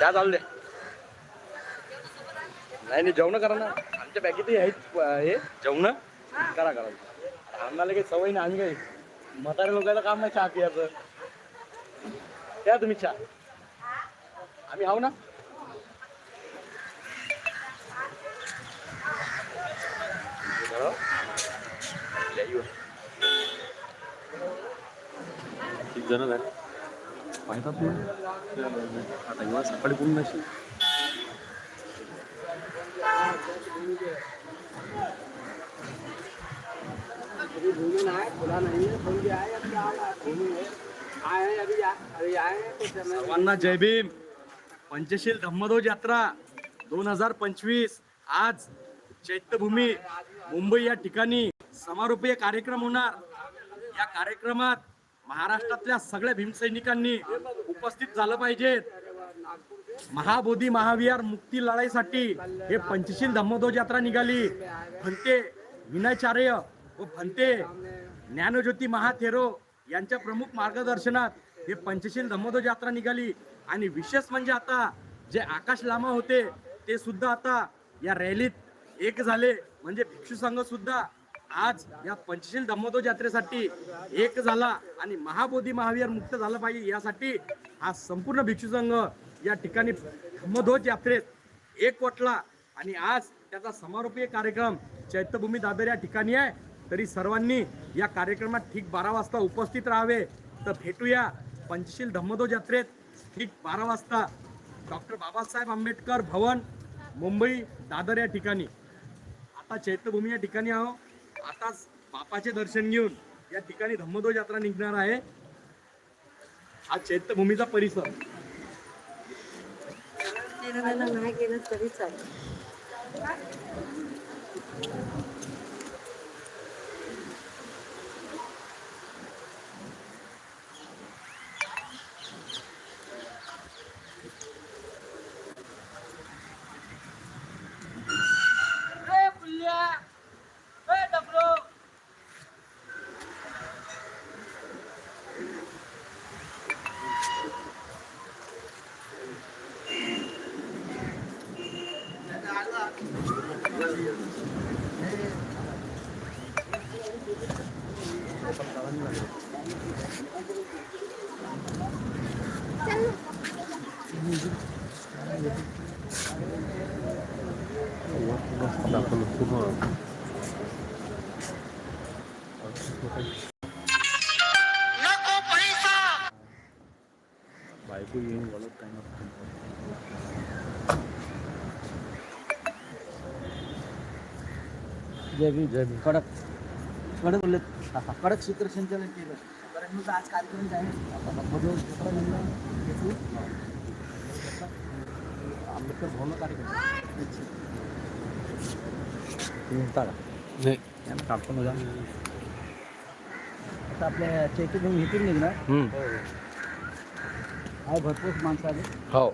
चहा चालू दे. नाही नाही जेवण करा ना. आमच्या बॅगेतही आहेत हे. जेवण? करा करा. आम्हाला काही सवय नाही आम्ही काही म्हातारे लोकांचं काम नाही चहा पियाचं. द्या तुम्ही चहा. आम्ही आहो ना. किती जण झाले. पाहतात ना आता एव्हा सकाळी कोण नसेल? सर्वांना जय भीम. पंचशील धम्मध्वज यात्रा दोन हजार पंचवीस. आज चैत्यभूमी. मुंबई या ठिकाणी समारोपीय कार्यक्रम होणार. या कार्यक्रमात महाराष्ट्रातल्या सगळ्या भीमसैनिकांनी उपस्थित झालं पाहिजेत. महाबोधी महाविहार मुक्ती लढाईसाठी हे पंचशील धम्मध्वज यात्रा निघाली. भंते विनयचार्य व भंते ज्ञानज्योती महाथेरो यांच्या प्रमुख मार्गदर्शनात हे पंचशील धम्मध्वज यात्रा निघाली. आणि विशेष म्हणजे आता जे आकाश लामा होते ते सुद्धा आता या रॅलीत एक झाले. म्हणजे भिक्षू संघ सुद्धा आज या पंचशील धम्मतो यात्रेसाठी एक झाला आणि महाबोधी महावीर मुक्त झालं पाहिजे यासाठी हा संपूर्ण भिक्षू संघ या ठिकाणी धम्मध्वज यात्रेत एक वटला. आणि आज त्याचा समारोपीय कार्यक्रम चैत्यभूमी दादर या ठिकाणी आहे. तरी सर्वांनी या कार्यक्रमात ठीक बारा वाजता उपस्थित राहावे. तर भेटूया पंचशील धम्मध्वज यात्रेत ठीक बारा वाजता. डॉक्टर बाबासाहेब आंबेडकर भवन मुंबई दादर या ठिकाणी. आता चैत्यभूमी या ठिकाणी आहो. आताच बापाचे दर्शन घेऊन या ठिकाणी धम्मध्वज यात्रा निघणार आहे. हा चैत्यभूमीचा परिसर. नाही केलं तरी चालेल. Vai, cuidado, lo que no. जय भीम जय भीम. कडक. कडक बोलले. कडक सूत्रसंचालन केलं. कारण मग आज कार्यक्रम. आंबेडकर भवन कार्यक्रम. काढतो. आता आपल्या चैतन्य घेऊन निघणार आहे भरपूर माणसं आले. हो.